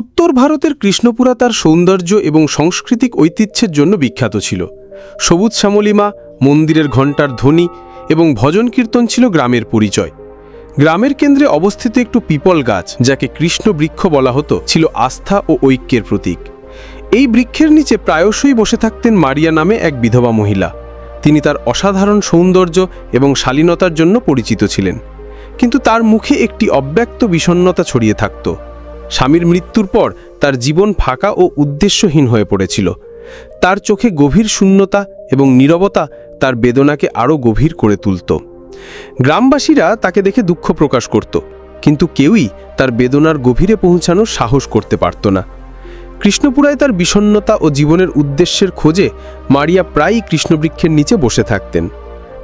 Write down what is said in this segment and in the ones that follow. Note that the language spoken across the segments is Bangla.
উত্তর ভারতের কৃষ্ণপুরা তার সৌন্দর্য এবং সাংস্কৃতিক ঐতিহ্যের জন্য বিখ্যাত ছিল। সবুজ শ্যামলিমা, মন্দিরের ঘণ্টার ধ্বনি এবং ভজন কীর্তন ছিল গ্রামের পরিচয়। গ্রামের কেন্দ্রে অবস্থিত একটু পিপল গাছ, যাকে কৃষ্ণ বৃক্ষ বলা হতো, ছিল আস্থা ও ঐক্যের প্রতীক। এই বৃক্ষের নিচে প্রায়শই বসে থাকতেন মারিয়া নামে এক বিধবা মহিলা। তিনি তার অসাধারণ সৌন্দর্য এবং শালীনতার জন্য পরিচিত ছিলেন। কিন্তু তার মুখে একটি অব্যক্ত বিষণ্ণতা ছড়িয়ে থাকত। স্বামীর মৃত্যুর পর তার জীবন ফাঁকা ও উদ্দেশ্যহীন হয়ে পড়েছিল। তার চোখে গভীর শূন্যতা এবং নীরবতা তার বেদনাকে আরও গভীর করে তুলত। গ্রামবাসীরা তাকে দেখে দুঃখ প্রকাশ করত, কিন্তু কেউই তার বেদনার গভীরে পৌঁছানোর সাহস করতে পারত না। কৃষ্ণপুরায় তার বিষণ্ণতা ও জীবনের উদ্দেশ্যের খোঁজে মারিয়া প্রায়ই কৃষ্ণবৃক্ষের নিচে বসে থাকতেন।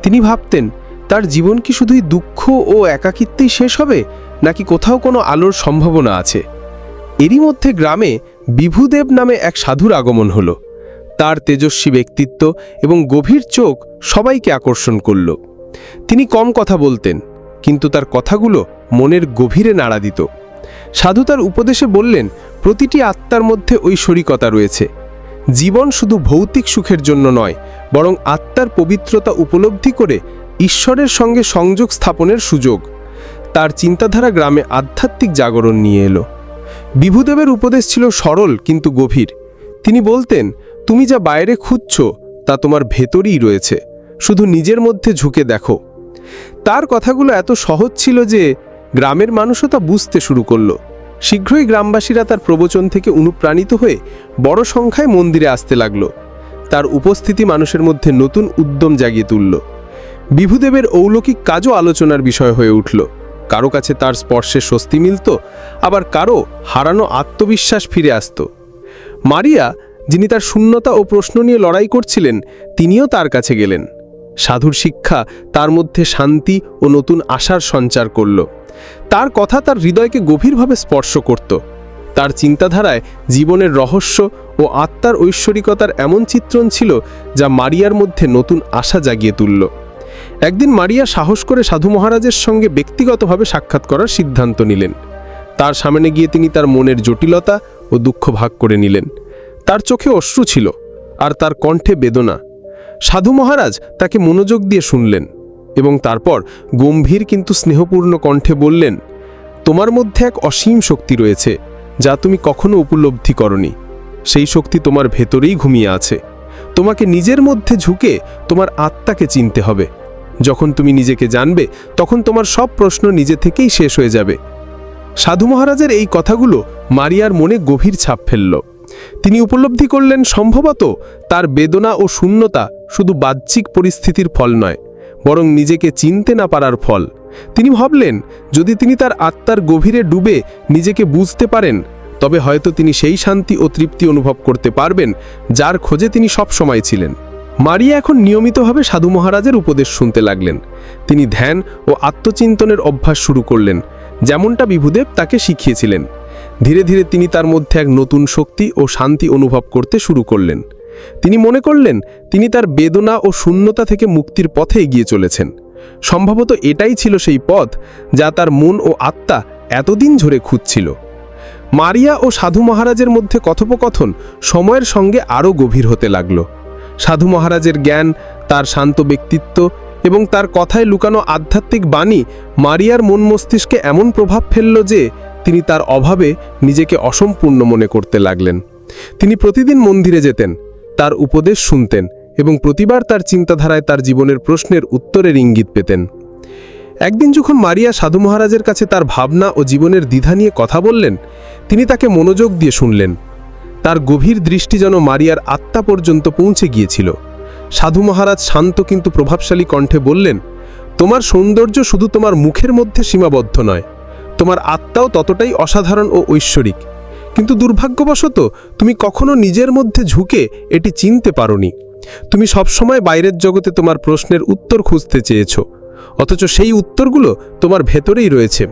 তিনি ভাবতেন, তার জীবন কি শুধুই দুঃখ ও একাকিত্বেই শেষ হবে, নাকি কোথাও কোনো আলোর সম্ভাবনা আছে? এরই মধ্যে গ্রামে বিভুদেব নামে এক সাধুর আগমন হল। তার তেজস্বী ব্যক্তিত্ব এবং গভীর চোখ সবাইকে আকর্ষণ করল। তিনি কম কথা বলতেন, কিন্তু তার কথাগুলো মনের গভীরে নাড়া দিত। সাধু তার উপদেশে বললেন, প্রতিটি আত্মার মধ্যে ঐশ্বরিকতা রয়েছে। জীবন শুধু ভৌতিক সুখের জন্য নয়, বরং আত্মার পবিত্রতা উপলব্ধি করে ঈশ্বরের সঙ্গে সংযোগ স্থাপনের সুযোগ। তার চিন্তাধারা গ্রামে আধ্যাত্মিক জাগরণ নিয়ে এলো। বিভুদেবের উপদেশ ছিল সরল কিন্তু গভীর। তিনি বলতেন, তুমি যা বাইরে খুঁজছ, তা তোমার ভেতরেই রয়েছে। শুধু নিজের মধ্যে ঝুঁকে দেখো। তার কথাগুলো এত সহজ ছিল যে গ্রামের মানুষও তা বুঝতে শুরু করল। শীঘ্রই গ্রামবাসীরা তার প্রবচন থেকে অনুপ্রাণিত হয়ে বড় সংখ্যায় মন্দিরে আসতে লাগল। তার উপস্থিতি মানুষের মধ্যে নতুন উদ্যম জাগিয়ে তুলল। বিভুদেবের অলৌকিক কাজও আলোচনার বিষয় হয়ে উঠল। কারও কাছে তার স্পর্শে স্বস্তি মিলত, আবার কারও হারানো আত্মবিশ্বাস ফিরে আসত। মারিয়া, যিনি তার শূন্যতা ও প্রশ্ন নিয়ে লড়াই করছিলেন, তিনিও তার কাছে গেলেন। সাধুর শিক্ষা তার মধ্যে শান্তি ও নতুন আশার সঞ্চার করল। তার কথা তার হৃদয়কে গভীরভাবে স্পর্শ করত। তার চিন্তাধারায় জীবনের রহস্য ও আত্মার ঐশ্বরিকতার এমন চিত্রণ ছিল যা মারিয়ার মধ্যে নতুন আশা জাগিয়ে তুলল। একদিন মারিয়া সাহস করে সাধু মহারাজের সঙ্গে ব্যক্তিগতভাবে সাক্ষাৎ করার সিদ্ধান্ত নিলেন। তার সামনে গিয়ে তিনি তার মনের জটিলতা ও দুঃখ ভাগ করে নিলেন। তার চোখে অশ্রু ছিল আর তার কণ্ঠে বেদনা। সাধু মহারাজ তাকে মনোযোগ দিয়ে শুনলেন এবং তারপর গম্ভীর কিন্তু স্নেহপূর্ণ কণ্ঠে বললেন, তোমার মধ্যে এক অসীম শক্তি রয়েছে, যা তুমি কখনো উপলব্ধি করনি। সেই শক্তি তোমার ভেতরেই ঘুমিয়ে আছে। তোমাকে নিজের মধ্যে ঝুঁকে তোমার আত্মাকে চিনতে হবে। যখন তুমি নিজেকে জানবে, তখন তোমার সব প্রশ্ন নিজে থেকেই শেষ হয়ে যাবে। সাধু মহারাজের এই কথাগুলো মারিয়ার মনে গভীর ছাপ ফেলল। তিনি উপলব্ধি করলেন, সম্ভবত তার বেদনা ও শূন্যতা শুধু বাহ্যিক পরিস্থিতির ফল নয়, বরং নিজেকে চিনতে না পারার ফল। তিনি ভাবলেন, যদি তিনি তার আত্মার গভীরে ডুবে নিজেকে বুঝতে পারেন, তবে হয়তো তিনি সেই শান্তি ও তৃপ্তি অনুভব করতে পারবেন, যার খোঁজে তিনি সব সময় ছিলেন। মারিয়া এখন নিয়মিতভাবে সাধু মহারাজের উপদেশ শুনতে লাগলেন। তিনি ধ্যান ও আত্মচিন্তনের অভ্যাস শুরু করলেন, যেমনটা বিভুদেব তাকে শিখিয়েছিলেন। ধীরে ধীরে তিনি তার মধ্যে এক নতুন শক্তি ও শান্তি অনুভব করতে শুরু করলেন। তিনি মনে করলেন, তিনি তার বেদনা ও শূন্যতা থেকে মুক্তির পথে এগিয়ে চলেছেন। সম্ভবত এটাই ছিল সেই পথ যা তার মন ও আত্মা এতদিন ঝরে খুঁজছিল। মারিয়া ও সাধু মহারাজের মধ্যে কথোপকথন সময়ের সঙ্গে আরও গভীর হতে লাগল। সাধু মহারাজের জ্ঞান, তার শান্ত ব্যক্তিত্ব এবং তার কথায় লুকানো আধ্যাত্মিক বাণী মারিয়ার মন মস্তিষ্কে এমন প্রভাব ফেলল যে তিনি তার অভাবে নিজেকে অসম্পূর্ণ মনে করতে লাগলেন। তিনি প্রতিদিন মন্দিরে যেতেন, তার উপদেশ শুনতেন এবং প্রতিবার তার চিন্তাধারায় তার জীবনের প্রশ্নের উত্তরের ইঙ্গিত পেতেন। একদিন যখন মারিয়া সাধু মহারাজের কাছে তার ভাবনা ও জীবনের দ্বিধা নিয়ে কথা বললেন, তিনি তাকে মনোযোগ দিয়ে শুনলেন। তার গভীর দৃষ্টি যেন মারিয়ার আত্মা পর্যন্ত পৌঁছে গিয়েছিল। সাধু মহারাজ শান্ত কিন্তু প্রভাবশালী কণ্ঠে বললেন, তোমার সৌন্দর্য শুধু তোমার মুখের মধ্যে সীমাবদ্ধ নয়, তোমার আত্মাও ততটাই অসাধারণ ও ঐশ্বরিক। কিন্তু দুর্ভাগ্যবশত তুমি কখনো নিজের মধ্যে ঝুঁকে এটি চিনতে পারোনি। তুমি সবসময় বাইরের জগতে তোমার প্রশ্নের উত্তর খুঁজতে চেয়েছ, অথচ সেই উত্তরগুলো তোমার ভেতরেই রয়েছে।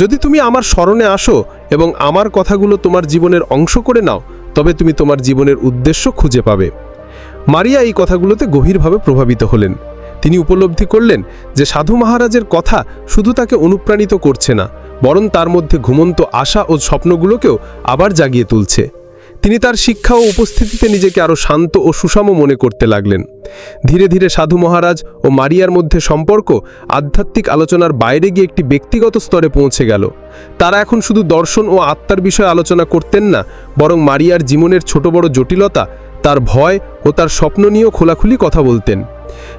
যদি তুমি আমার স্মরণে আসো এবং আমার কথাগুলো তোমার জীবনের অংশ করে নাও তবে তুমি তোমার জীবনের উদ্দেশ্য খুঁজে পাবে। মারিয়া এই কথাগুলোতে গভীরভাবে প্রভাবিত হলেন। তিনি উপলব্ধি করলেন যে সাধু মহারাজের কথা শুধু তাকে অনুপ্রাণিত করছে না, বরং তার মধ্যে ঘুমন্ত আশা ও স্বপ্নগুলোকেও আবার জাগিয়ে তুলছে। তিনি তার শিক্ষা ও উপস্থিতিতে নিজেকে আরও শান্ত ও সুষম মনে করতে লাগলেন। ধীরে ধীরে সাধু মহারাজ ও মারিয়ার মধ্যে সম্পর্ক আধ্যাত্মিক আলোচনার বাইরে গিয়ে একটি ব্যক্তিগত স্তরে পৌঁছে গেল। তারা এখন শুধু দর্শন ও আত্মার বিষয়ে আলোচনা করতেন না, বরং মারিয়ার জীবনের ছোট বড় জটিলতা, তার ভয় ও তার স্বপ্ন নিয়েও খোলাখুলি কথা বলতেন।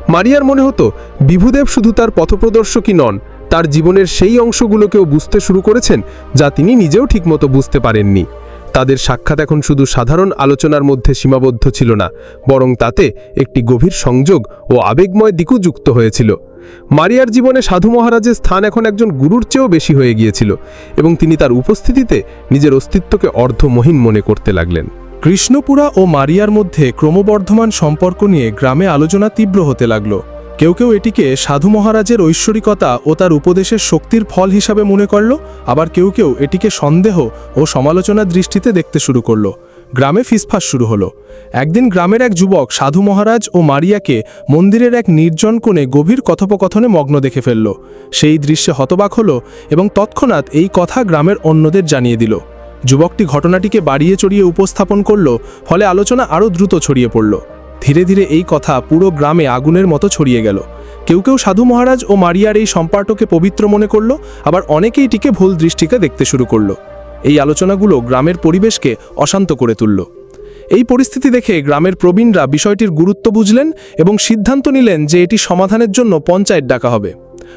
মারিয়ার মনে হতো, বিভুদেব শুধু তার পথপ্রদর্শকই নন, তার জীবনের সেই অংশগুলোকেও বুঝতে শুরু করেছেন যা তিনি নিজেও ঠিকমতো বুঝতে পারেননি। তাদের সাক্ষাৎ এখন শুধু সাধারণ আলোচনার মধ্যে সীমাবদ্ধ ছিল না, বরং তাতে একটি গভীর সংযোগ ও আবেগময় দিকও যুক্ত হয়েছিল। মারিয়ার জীবনে সাধু মহারাজের স্থান এখন একজন গুরুর চেয়েও বেশি হয়ে গিয়েছিল এবং তিনি তার উপস্থিতিতে নিজের অস্তিত্বকে অর্ধমহীন মনে করতে লাগলেন। কৃষ্ণপুরা ও মারিয়ার মধ্যে ক্রমবর্ধমান সম্পর্ক নিয়ে গ্রামে আলোচনা তীব্র হতে লাগল। কেউ কেউ এটিকে সাধু মহারাজের ঐশ্বরিকতা ও তার উপদেশের শক্তির ফল হিসাবে মনে করল, আবার কেউ কেউ এটিকে সন্দেহ ও সমালোচনার দৃষ্টিতে দেখতে শুরু করল। গ্রামে ফিসফাস শুরু হলো। একদিন গ্রামের এক যুবক সাধু মহারাজ ও মারিয়াকে মন্দিরের এক নির্জন কোণে গভীর কথোপকথনে মগ্ন দেখে ফেলল। সেই দৃশ্যে হতবাক হলো এবং তৎক্ষণাৎ এই কথা গ্রামের অন্যদের জানিয়ে দিল। যুবকটি ঘটনাটিকে বাড়িয়ে চড়িয়ে উপস্থাপন করল, ফলে আলোচনা আরও দ্রুত ছড়িয়ে পড়ল। ধীরে ধীরে এই কথা পুরো গ্রামে আগুনের মতো ছড়িয়ে গেল। কেউ কেউ সাধু মহারাজ ও মারিয়ার এই সম্পর্ককে পবিত্র মনে করল, আবার অনেকেই এটিকে ভুল দৃষ্টিকে দেখতে শুরু করল। এই আলোচনাগুলো গ্রামের পরিবেশকে অশান্ত করে তুলল। এই পরিস্থিতি দেখে গ্রামের প্রবীণরা বিষয়টির গুরুত্ব বুঝলেন এবং সিদ্ধান্ত নিলেন যে এটি সমাধানের জন্য পঞ্চায়েত ডাকা হবে।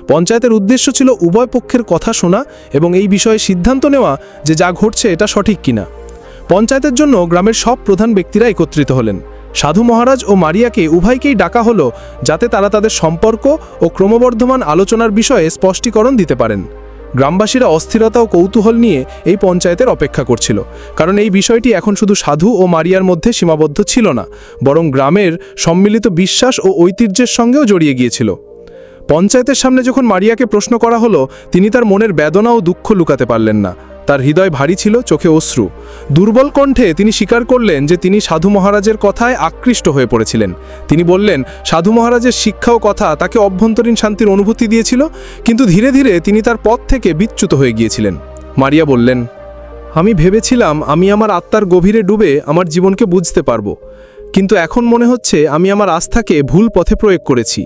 পঞ্চায়েতের উদ্দেশ্য ছিল উভয় পক্ষের কথা শোনা এবং এই বিষয়ে সিদ্ধান্ত নেওয়া যে যা ঘটছে এটা সঠিক কিনা। পঞ্চায়েতের জন্য গ্রামের সব প্রধান ব্যক্তিরা একত্রিত হলেন। সাধু মহারাজ ও মারিয়াকে উভয়কেই ডাকা হলো যাতে তারা তাদের সম্পর্ক ও ক্রমবর্ধমান আলোচনার বিষয়ে স্পষ্টীকরণ দিতে পারেন। গ্রামবাসীরা অস্থিরতা ও কৌতূহল নিয়ে এই পঞ্চায়েতের অপেক্ষা করছিল, কারণ এই বিষয়টি এখন শুধু সাধু ও মারিয়ার মধ্যে সীমাবদ্ধ ছিল না, বরং গ্রামের সম্মিলিত বিশ্বাস ও ঐতিহ্যের সঙ্গেও জড়িয়ে গিয়েছিল। পঞ্চায়েতের সামনে যখন মারিয়াকে প্রশ্ন করা হলো, তিনি তার মনের বেদনা ও দুঃখ লুকাতে পারলেন না। তার হৃদয় ভারী ছিল, চোখে অশ্রু। দুর্বল কণ্ঠে তিনি স্বীকার করলেন যে তিনি সাধু মহারাজের কথায় আকৃষ্ট হয়ে পড়েছিলেন। তিনি বললেন, সাধু মহারাজের শিক্ষা ও কথা তাকে অভ্যন্তরীণ শান্তির অনুভূতি দিয়েছিল, কিন্তু ধীরে ধীরে তিনি তার পথ থেকে বিচ্যুত হয়ে গিয়েছিলেন। মারিয়া বললেন, আমি ভেবেছিলাম আমি আমার আত্মার গভীরে ডুবে আমার জীবনকে বুঝতে পারব, কিন্তু এখন মনে হচ্ছে আমি আমার আস্থাকে ভুল পথে প্রয়োগ করেছি।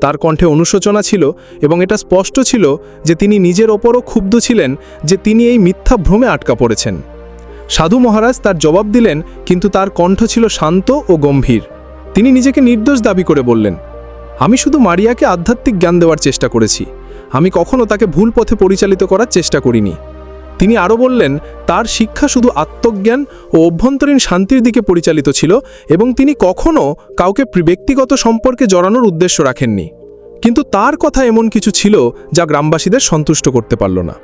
তার কণ্ঠে অনুশোচনা ছিল এবং এটা স্পষ্ট ছিল যে তিনি নিজের ওপরও ক্ষুব্ধ ছিলেন যে তিনি এই মিথ্যা ভ্রমে আটকা পড়েছেন। সাধু মহারাজ তার জবাব দিলেন, কিন্তু তার কণ্ঠ ছিল শান্ত ও গম্ভীর। তিনি নিজেকে নির্দোষ দাবি করে বললেন, আমি শুধু মারিয়াকে আধ্যাত্মিক জ্ঞান দেওয়ার চেষ্টা করেছি। আমি কখনো তাকে ভুল পথে পরিচালিত করার চেষ্টা করিনি। তিনি আরও বললেন, তার শিক্ষা শুধু আত্মজ্ঞান ও অভ্যন্তরীণ শান্তির দিকে পরিচালিত ছিল এবং তিনি কখনও কাউকে ব্যক্তিগত সম্পর্কে জড়ানোর উদ্দেশ্য রাখেননি। কিন্তু তার কথা এমন কিছু ছিল যা গ্রামবাসীদের সন্তুষ্ট করতে পারল না।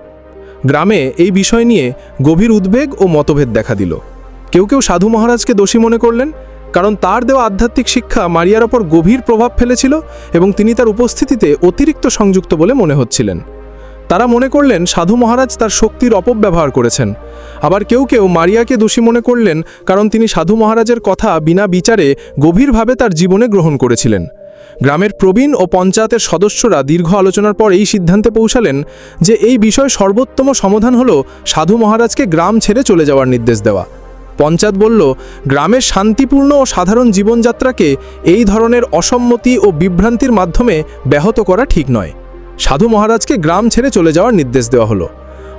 গ্রামে এই বিষয় নিয়ে গভীর উদ্বেগ ও মতভেদ দেখা দিল। কেউ কেউ সাধু মহারাজকে দোষী মনে করলেন, কারণ তার দেওয়া আধ্যাত্মিক শিক্ষা মারিয়ার ওপর গভীর প্রভাব ফেলেছিল এবং তিনি তার উপস্থিতিতে অতিরিক্ত সংযুক্ত বলে মনে হচ্ছিলেন। তারা মনে করলেন সাধু মহারাজ তার শক্তির অপব্যবহার করেছেন। আবার কেউ কেউ মারিয়াকে দোষী মনে করলেন কারণ তিনি সাধু মহারাজের কথা বিনা বিচারে গভীরভাবে তার জীবনে গ্রহণ করেছিলেন। গ্রামের প্রবীণ ও পঞ্চায়েতের সদস্যরা দীর্ঘ আলোচনার পর এই সিদ্ধান্তে পৌঁছালেন যে এই বিষয় সর্বোত্তম সমাধান হল সাধু মহারাজকে গ্রাম ছেড়ে চলে যাওয়ার নির্দেশ দেওয়া। পঞ্চায়েত বলল, গ্রামের শান্তিপূর্ণ ও সাধারণ জীবনযাত্রাকে এই ধরনের অসম্মতি ও বিভ্রান্তির মাধ্যমে ব্যাহত করা ঠিক নয়। সাধু মহারাজকে গ্রাম ছেড়ে চলে যাওয়ার নির্দেশ দেওয়া হলো।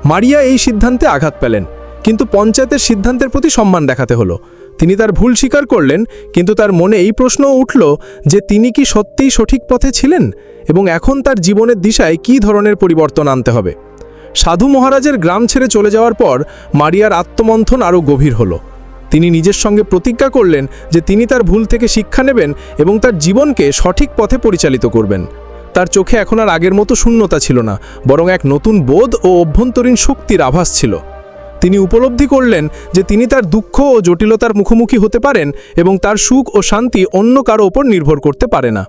মারিয়া এই সিদ্ধান্তে আঘাত পেলেন, কিন্তু পঞ্চায়েতের সিদ্ধান্তের প্রতি সম্মান দেখাতে হলো। তিনি তার ভুল স্বীকার করলেন, কিন্তু তার মনে এই প্রশ্নও উঠল যে তিনি কি সত্যিই সঠিক পথে ছিলেন এবং এখন তার জীবনের দিশায় কী ধরনের পরিবর্তন আনতে হবে। সাধু মহারাজের গ্রাম ছেড়ে চলে যাওয়ার পর মারিয়ার আত্মমন্থন আরও গভীর হলো। তিনি নিজের সঙ্গে প্রতিজ্ঞা করলেন যে তিনি তার ভুল থেকে শিক্ষা নেবেন এবং তার জীবনকে সঠিক পথে পরিচালিত করবেন। তার চোখে এখন আর আগের মতো শূন্যতা ছিল না, বরং এক নতুন বোধ ও অভ্যন্তরীণ শক্তির আভাস ছিল। তিনি উপলব্ধি করলেন যে তিনি তার দুঃখ ও জটিলতার মুখোমুখি হতে পারেন এবং তার সুখ ও শান্তি অন্য কারও ওপর নির্ভর করতে পারে না।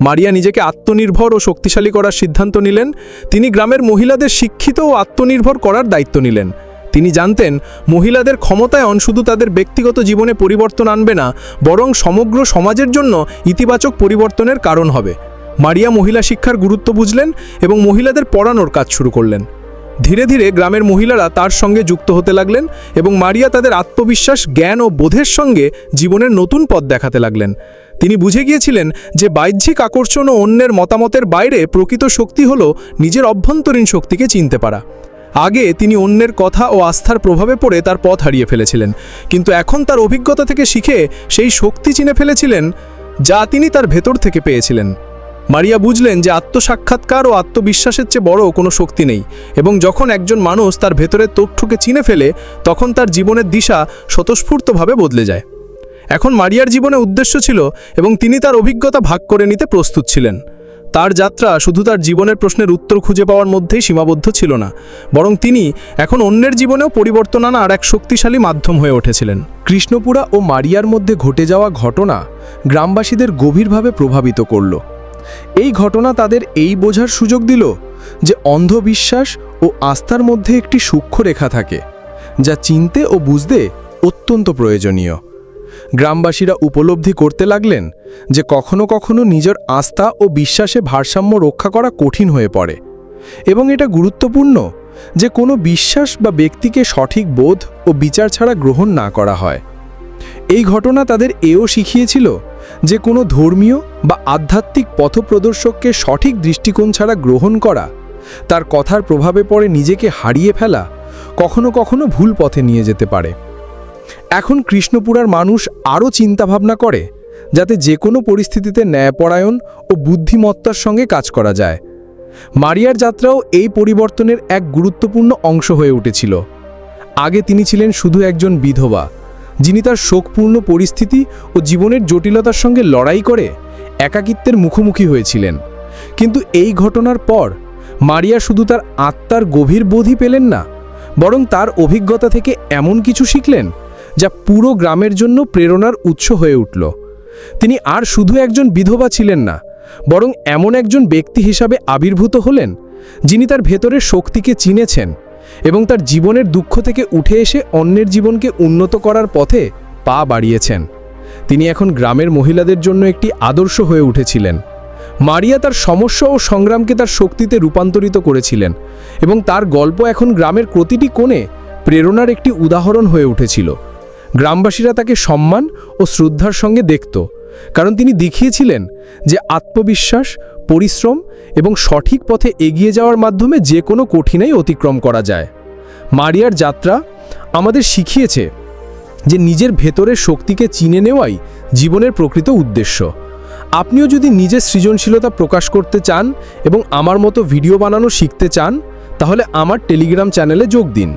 মারিয়া নিজেকে আত্মনির্ভর ও শক্তিশালী করার সিদ্ধান্ত নিলেন। তিনি গ্রামের মহিলাদের শিক্ষিত ও আত্মনির্ভর করার দায়িত্ব নিলেন। তিনি জানতেন, মহিলাদের ক্ষমতায়ন শুধু তাদের ব্যক্তিগত জীবনে পরিবর্তন আনবে না, বরং সমগ্র সমাজের জন্য ইতিবাচক পরিবর্তনের কারণ হবে। মারিয়া মহিলা শিক্ষার গুরুত্ব বুঝলেন এবং মহিলাদের পড়ানোর কাজ শুরু করলেন। ধীরে ধীরে গ্রামের মহিলারা তার সঙ্গে যুক্ত হতে লাগলেন এবং মারিয়া তাদের আত্মবিশ্বাস, জ্ঞান ও বোধের সঙ্গে জীবনের নতুন পথ দেখাতে লাগলেন। তিনি বুঝে গিয়েছিলেন যে বাহ্যিক আকর্ষণ ও অন্যের মতামতের বাইরে প্রকৃত শক্তি হল নিজের অভ্যন্তরীণ শক্তিকে চিনতে পারা। আগে তিনি অন্যের কথা ও আস্থার প্রভাবে পড়ে তার পথ হারিয়ে ফেলেছিলেন, কিন্তু এখন তার অভিজ্ঞতা থেকে শিখে সেই শক্তি চিনে ফেলেছিলেন যা তিনি তার ভেতর থেকে পেয়েছিলেন। মারিয়া বুঝলেন যে আত্মসাক্ষাৎকার ও আত্মবিশ্বাসের চেয়ে বড় কোনো শক্তি নেই এবং যখন একজন মানুষ তার ভেতরের তথ্যকে চিনে ফেলে, তখন তার জীবনের দিশা স্বতঃস্ফূর্তভাবে বদলে যায়। এখন মারিয়ার জীবনে উদ্দেশ্য ছিল এবং তিনি তার অভিজ্ঞতা ভাগ করে নিতে প্রস্তুত ছিলেন। তার যাত্রা শুধু তার জীবনের প্রশ্নের উত্তর খুঁজে পাওয়ার মধ্যেই সীমাবদ্ধ ছিল না, বরং তিনি এখন অন্যের জীবনেও পরিবর্তন আনার এক শক্তিশালী মাধ্যম হয়ে উঠেছিলেন। কৃষ্ণপুরা ও মারিয়ার মধ্যে ঘটে যাওয়া ঘটনা গ্রামবাসীদের গভীরভাবে প্রভাবিত করল। এই ঘটনা তাদের এই বোঝার সুযোগ দিল যে অন্ধবিশ্বাস ও আস্থার মধ্যে একটি সূক্ষ্ম রেখা থাকে, যা চিনতে ও বুঝতে অত্যন্ত প্রয়োজনীয়। গ্রামবাসীরা উপলব্ধি করতে লাগলেন যে কখনো কখনো নিজের আস্থা ও বিশ্বাসে ভারসাম্য রক্ষা করা কঠিন হয়ে পড়ে এবং এটা গুরুত্বপূর্ণ যে কোনো বিশ্বাস বা ব্যক্তিকে সঠিক বোধ ও বিচার ছাড়া গ্রহণ না করা হয়। এই ঘটনা তাদের এও শিখিয়েছিল যে কোনো ধর্মীয় বা আধ্যাত্মিক পথপ্রদর্শককে সঠিক দৃষ্টিকোণ ছাড়া গ্রহণ করা, তার কথার প্রভাবে পড়ে নিজেকে হারিয়ে ফেলা, কখনো কখনো ভুল পথে নিয়ে যেতে পারে। এখন কৃষ্ণপুরার মানুষ আরও চিন্তাভাবনা করে, যাতে যে কোনো পরিস্থিতিতে ন্যায়পরায়ণ ও বুদ্ধিমত্তার সঙ্গে কাজ করা যায়। মারিয়ার যাত্রাও এই পরিবর্তনের এক গুরুত্বপূর্ণ অংশ হয়ে উঠেছিল। আগে তিনি ছিলেন শুধু একজন বিধবা। যিনি তার শোকপূর্ণ পরিস্থিতি ও জীবনের জটিলতার সঙ্গে লড়াই করে একাকিত্বের মুখোমুখি হয়েছিলেন। কিন্তু এই ঘটনার পর মারিয়া শুধু তার আত্মার গভীর বোধই পেলেন না, বরং তার অভিজ্ঞতা থেকে এমন কিছু শিখলেন যা পুরো গ্রামের জন্য প্রেরণার উৎস হয়ে উঠল। তিনি আর শুধু একজন বিধবা ছিলেন না, বরং এমন একজন ব্যক্তি হিসাবে আবির্ভূত হলেন যিনি তার ভেতরের শক্তিকে চিনেছেন। এবং তার জীবনের দুঃখ থেকে উঠে এসে অন্যের জীবনকে উন্নত করার পথে পা বাড়িয়েছেন। তিনি এখন গ্রামের মহিলাদের জন্য একটি আদর্শ হয়ে উঠেছিলেন। মারিয়া তার সমস্যা ও সংগ্রামকে তার শক্তিতে রূপান্তরিত করেছিলেন এবং তার গল্প এখন গ্রামের প্রতিটি কোণে প্রেরণার একটি উদাহরণ হয়ে উঠেছিল। গ্রামবাসীরা তাকে সম্মান ও শ্রদ্ধার সঙ্গে দেখত। কারণ তিনি দেখিয়েছিলেন যে আত্মবিশ্বাস, পরিশ্রম এবং সঠিক পথে এগিয়ে যাওয়ার মাধ্যমে যে কোনো কঠিনাই অতিক্রম করা যায়। মারিয়ার যাত্রা আমাদের শিখিয়েছে যে নিজের ভেতরের শক্তিকে চিনে নেওয়াই জীবনের প্রকৃত উদ্দেশ্য। আপনিও যদি নিজের সৃজনশীলতা প্রকাশ করতে চান এবং আমার মতো ভিডিও বানানো শিখতে চান, তাহলে আমার টেলিগ্রাম চ্যানেলে যোগ দিন।